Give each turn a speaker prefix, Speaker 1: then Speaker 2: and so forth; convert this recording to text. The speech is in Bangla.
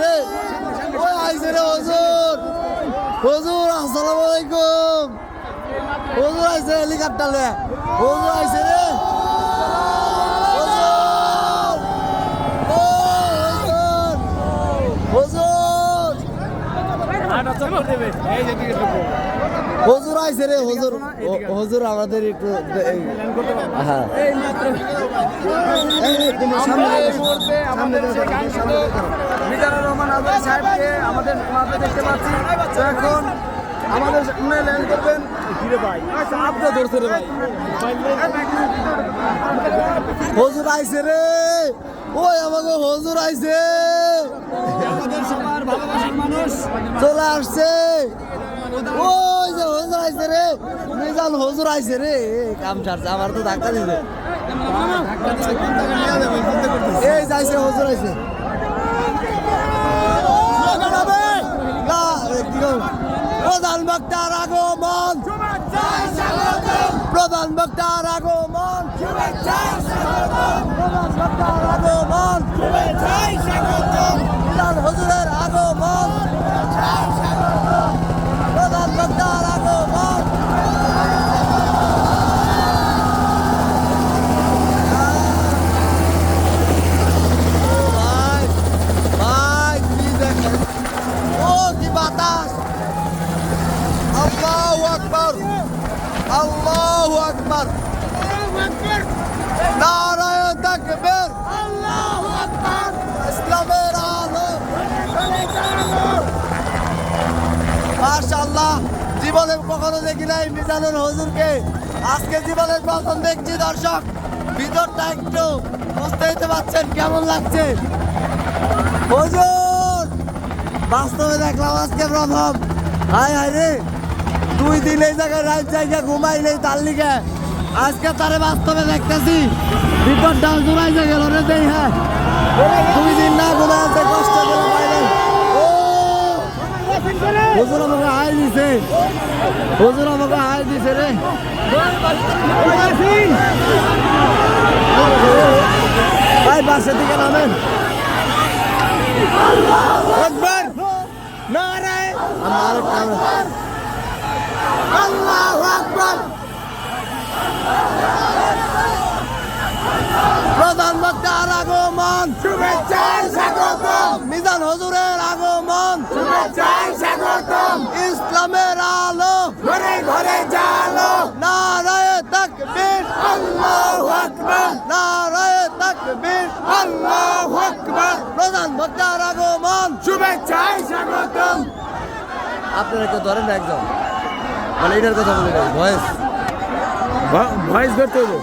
Speaker 1: রে ওই আইছে রে হজুর হজুর আসসালামু আলাইকুম হজুর আইছে হেলিকপ্টার হজুর রে হজুর রে হজুর আমাদের একটু হ্যাঁ
Speaker 2: আমাদের মাঠে দেখতে পাচ্ছি। তো এখন আমাদের সামনে ল্যান্ড করবেন। আচ্ছা
Speaker 1: হজুর আইছে রে। ওই আমাকে হজুর
Speaker 2: আমাদের মানুষ।
Speaker 1: চলে আসছে। ওই যে হজুর রে। মিজান হজুর আইছে রে। কাম আমার তো ধাক্কা দিছে। এই যাইছে হজুর আইছে না, এ, কি কম? প্রধান বক্তার আগমন প্রধান বক্তার আগমন প্রধান বক্তার আগমন মিজান হজুরের আগমন প্রধান বক্তার আগমন ভাই ভাই কি দেখেন ও কি বাতাস আল্লাহু আকবার। আল্লাহু আকবার। নারায়ে তাকবীর। আল্লাহু আকবার ইসলামের আলো মাশাআল্লাহ, জীবনে কখনো দেখি নাই মিজানুর হুজুরকে। আজকে জীবনের প্রথম দেখছি দর্শক। ভিতরটা একটু বুঝতে দিতে পারছেন কেমন লাগছে? হুজুর, বাস্তবে দেখলাম আজকে প্রথম। হায় হায় রে। দিন এই জায়গায় রাত জায়গা ঘুমাই নেই তার লিগে। আজকে তারে বাস্তবে দেখতেছি। ভিতরটা জোড়াইতে গেল রে দেই হ্যাঁ। দুই দিন না ঘুমাই আছে কষ্ট হুজুর আমাকে হাই দিছে। হুজুর আমাকে হাই দিছে রে। ভাই, বাসের দিকে নামেন। একবার। নারায় আমার আল্লাহু আকবার প্রধান বক্তার আগমন। শুভেচ্ছার স্বাগতম। মিজান হুজুরের আগমন। শুভেচ্ছার স্বাগতম। ইসলামের আলো। ঘরে ঘরে জালো নারায়ে তাকবীর। আল্লাহু আকবার। নারায়ে তাকবীর। আল্লাহু আকবার। প্রধান বক্তার আগমন। শুভেচ্ছার স্বাগতম। আপনারা কেউ ধরেন না একজন। মানে এটার কথা বলে ভয়েস।
Speaker 2: ভয়েস ধরতে হবে